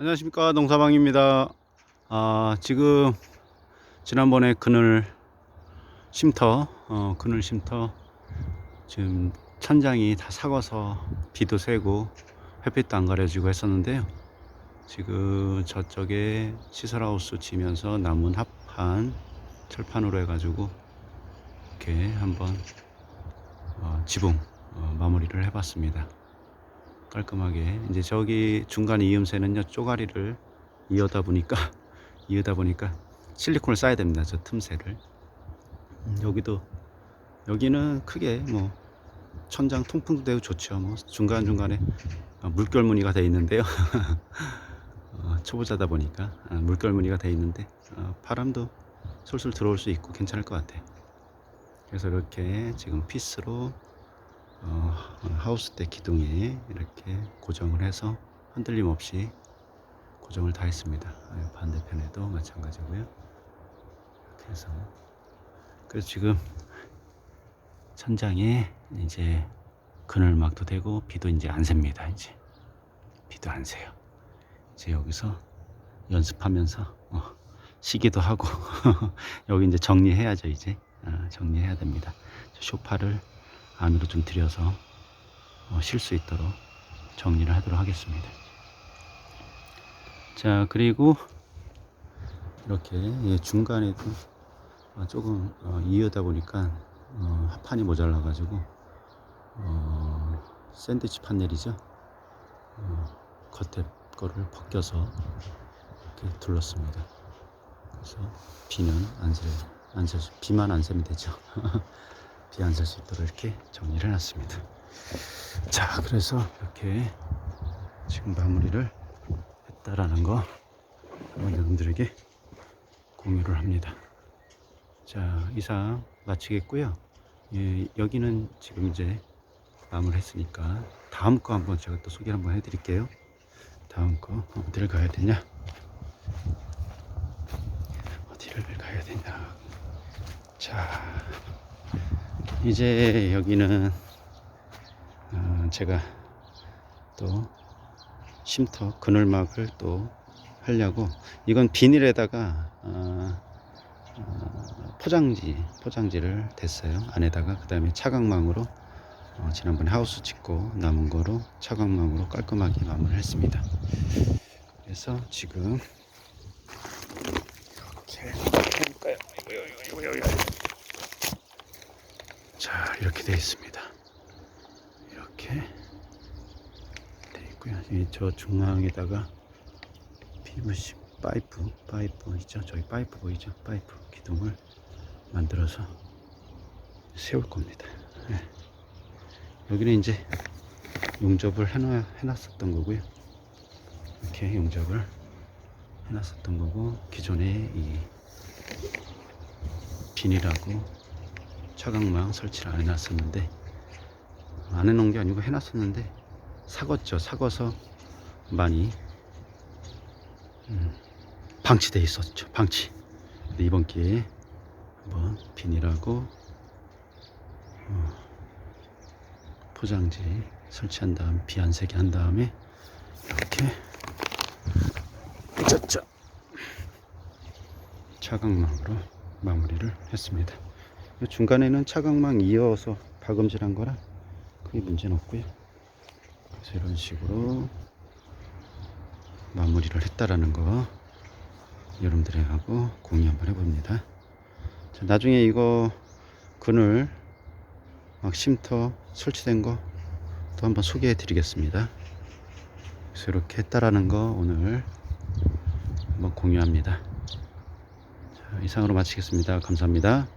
안녕하십니까 농사방입니다. 아 지금 지난번에 그늘 쉼터 어, 그늘 쉼터 지금 천장이 다 삭아서 비도 새고 햇빛도 안 가려지고 했었는데요. 지금 저쪽에 시설하우스 지면서 남은 합판 철판으로 해가지고 이렇게 한번 어, 지붕 어, 마무리를 해봤습니다. 깔끔하게. 이제 저기 중간 이음새는요 쪼가리를 이어다 보니까 이어다 보니까 실리콘을 쌓아야 됩니다 저 틈새를. 음, 여기도 여기는 크게 뭐 천장 통풍도 되고 좋죠. 뭐 중간 중간에 물결 무늬가 돼 있는데요. 어, 초보자다 보니까 아, 물결 무늬가 돼 있는데 어, 바람도 솔솔 들어올 수 있고 괜찮을 것 같아요 그래서 이렇게 지금 피스로 어, 하우스대 기둥에 이렇게 고정을 해서 흔들림 없이 고정을 다 했습니다. 아, 반대편에도 마찬가지고요. 이렇게 해서 그래서 지금 천장에 이제 그늘막도 되고 비도 이제 안 셉니다. 이제 비도 안 새요. 이제 여기서 연습하면서 어, 쉬기도 하고 여기 이제 정리해야죠. 이제 아, 정리해야 됩니다. 쇼파를 안으로 좀 들여서 어, 쉴수 있도록 정리를 하도록 하겠습니다. 자 그리고 이렇게 예, 중간에도 어, 조금 어, 이어다 보니까 어, 합판이 모자라 가지고 어, 샌드위치 판넬이죠. 어, 겉에 거를 벗겨서 이렇게 둘렀습니다. 그래서 비는 안 새, 안 새, 비만 안 새면 되죠. 비안살 수 있도록 이렇게 정리를 해놨습니다. 자, 그래서 이렇게 지금 마무리를 했다라는 거 여러분들에게 공유를 합니다. 자, 이상 마치겠고요. 예, 여기는 지금 이제 마무리 했으니까 다음 거 한번 제가 또 소개를 한번 해드릴게요. 다음 거 어디를 가야 되냐? 어디를 가야 되냐? 자. 이제 여기는 어, 제가 또 쉼터 그늘막을 또 하려고 이건 비닐에다가 어, 어, 포장지 포장지를 댔어요. 안에다가 그 다음에 차광망으로 어, 지난번에 하우스 짓고 남은 거로 차광망으로 깔끔하게 마무리를 했습니다. 그래서 지금 이렇게 해볼까요? 이거, 이거, 이거, 이거. 자 이렇게 되어 있습니다. 이렇게 되어 있고요. 이저 중앙에다가 PVC 파이프 파이프 있죠? 저기 파이프 보이죠? 파이프 기둥을 만들어서 세울 겁니다. 네. 여기는 이제 용접을 해놔, 해놨었던 거고요. 이렇게 용접을 해놨었던 거고 기존에 이 비닐하고 차광망 설치를 안 해놨었는데 안 해놓은 게 아니고 해놨었는데 사궜죠. 사궈서 많이 음, 방치돼 있었죠. 방치. 이번 기회에 한번 비닐하고 어, 포장지 설치한 다음 비안 새게 한 다음에 이렇게 차광망으로 마무리를 했습니다. 이 중간에는 차광망 이어서 박음질한 거라 크게 문제는 없고요. 그래서 이런 식으로 마무리를 했다라는 거 여러분들하고 공유 한번 해봅니다. 자, 나중에 이거 그늘 막 쉼터 설치된 거 또 한번 소개해 드리겠습니다. 그래서 이렇게 했다라는 거 오늘 한번 공유합니다. 자, 이상으로 마치겠습니다. 감사합니다.